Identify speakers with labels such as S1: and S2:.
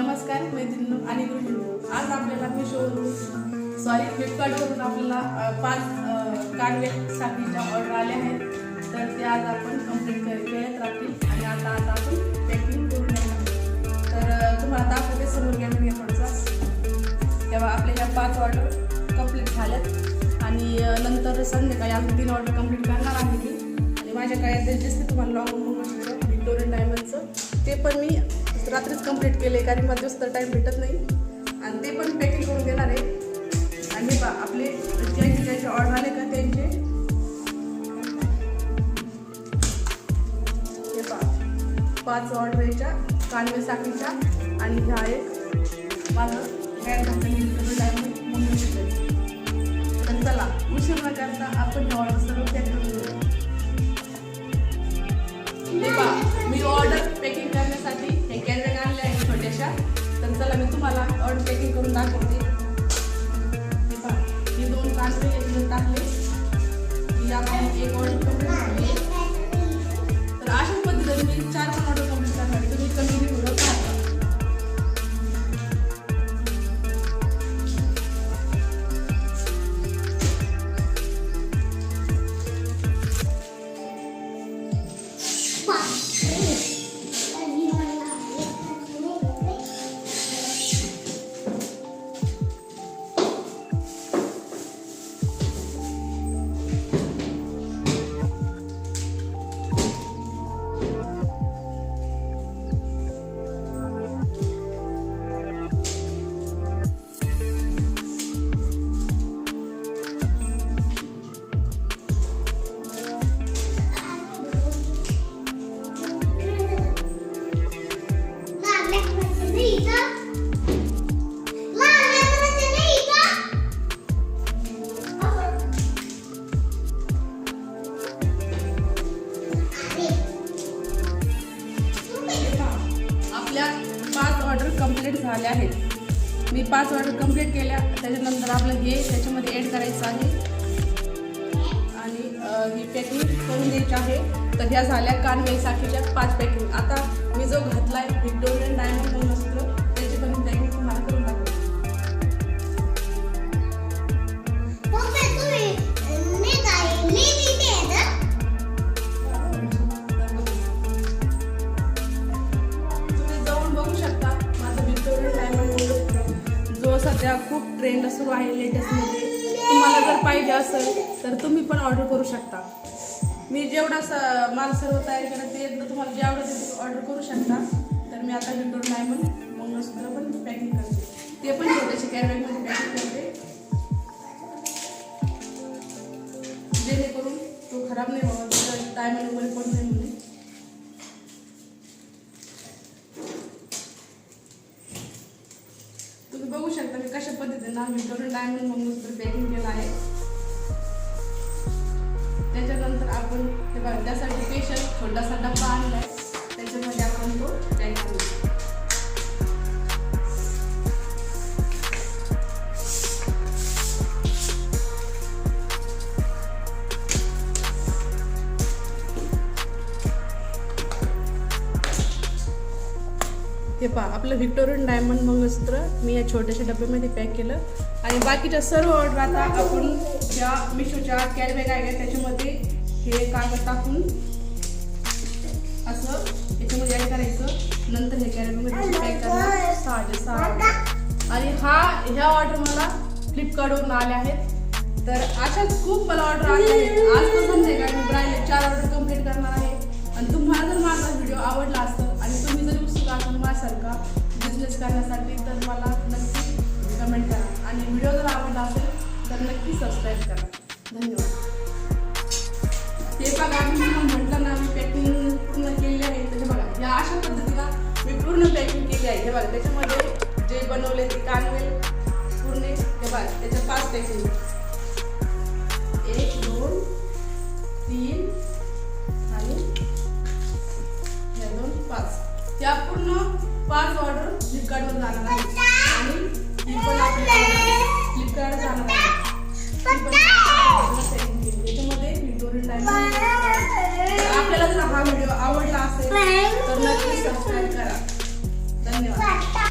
S1: नमस्कार मैत्रिणी आणि गृहिणी. आज आपल्याला मिशोवरून सॉरी फ्लिपकार्टवरून आपल्याला पाच अ, कांदे ऑर्डर आल्या आहेत तर ते आज आपण कंप्लीट कर राहतील आणि आता आता आपण पॅकिंग करून तर तुम्हाला दाखवते समोर घ्यायला मी थोडंसा. तेव्हा आपल्या ह्या पाच ऑर्डर कंप्लीट झाल्यात आणि नंतर संध्याकाळी आम्ही तीन ऑर्डर कंप्लीट करणार आहे मी. आणि माझ्याकडे ॲड्रेस दिसते तुम्हाला लॉंग म्हणून व्हिक्टोरियन डायमंडचं ते पण मी रात्रीच कंप्लीट केले कारण मला दिवस तर टाईम भेटत नाही. आणि ते पण पॅकिंग करून देणार आहे. आणि बा आपले ज्यांचे ज्यांचे ऑर्डर आले का त्यांचे? हे पा पाच ऑर्डर याच्या कानवे साखळीच्या आणि ह्या एक माझं बॅग घातलेली म्हणून चला उशीर न करता आपण ऑर्डर सर्व पॅक करून कांदे याच्यात टाकले ही आपली एक ऑर्डर कंप्लीट झाली तर अशा पद्धतीने मी चार पण ऑर्डर कंप्लीट करणार आहे. तुम्ही कमी ऑर्डर कंप्लीट झाल्या आहेत. मी पाच ऑर्डर कंप्लीट केल्या. त्याच्यानंतर आपलं हे त्याच्यामध्ये ॲड करायचं आहे. आणि ही पॅकिंग करून द्यायची आहे. तर ह्या झाल्या कानवे साखीच्या पाच पॅकिंग आता मी जो घातलाय व्हिक्टोरियन डायमंड म्हणून ट्रेंड सुरू आहे लेटेस्टमध्ये तुम्हाला जर पाहिजे असेल तर तुम्ही पण ऑर्डर करू शकता. मी जेवढा स माल सर्व तयार केला ते एकदा तुम्हाला जेवढं ते ऑर्डर करू शकता तर मी आता व्हिक्टोरियन डायमंड मंगळसूत्र पण पॅकिंग करते. ते पण छोटेसे कॅरबॅगमध्ये पॅकिंग करते. जेणेकरून तो खराब नाही व्हावा डायमंड वगैरे पण नाही म्हणून तुम्ही बघू शकता मी कशा पद्धतीने करून डायमंड मंगळसूत्र पॅकिंग केलं आहे. त्याच्यानंतर आपण हे बघा त्यासाठी स्पेशल छोटासा डब्बा आणला आहे हे पहा आपलं व्हिक्टोरियन डायमंड मंगळसूत्र मी या छोट्याशा डब्यामध्ये पॅक केलं. आणि बाकीच्या सर्व ऑर्डर आता आपण ज्या मिशोच्या कॅरीबॅग आहे त्याच्यामध्ये हे कागद टाकून असं याच्यामध्ये ॲड करायचं. नंतर हे कॅरीबॅगमध्ये पॅक करायचं सहाशे सहा आणि हा ह्या ऑर्डर मला फ्लिपकार्टवरून आल्या आहेत. तर अशाच खूप मला ऑर्डर आल्या आहेत. आज संध्याकाळी मी राहिले चार ऑर्डर कंप्लीट करणार आहे. आणि तुम्हाला जर माझा व्हिडिओ आवडला असतं आणि तुम्ही जर उत्सुक असाल बिझनेस करण्यासाठी तर मला नक्की कमेंट करा. आणि व्हिडिओ जर आवडला असेल तर नक्की सबस्क्राईब करा. धन्यवाद. हे बघा मी म्हटलं ना मी पॅकिंग पूर्ण केलेली आहे. त्याच्या बघा या अशा पद्धतीला मी पूर्ण पॅकिंग केली आहे. हे बघा त्याच्यामध्ये जे बनवले ते कानवेल पूर्ण हे बघा त्याच्या पाच पॅकिंग पाच ऑर्डर फ्लिपकार्टवर जाणार आहे. आणि फ्लिपकार्ट पण फ्लिपकार्ट जाणार आहे.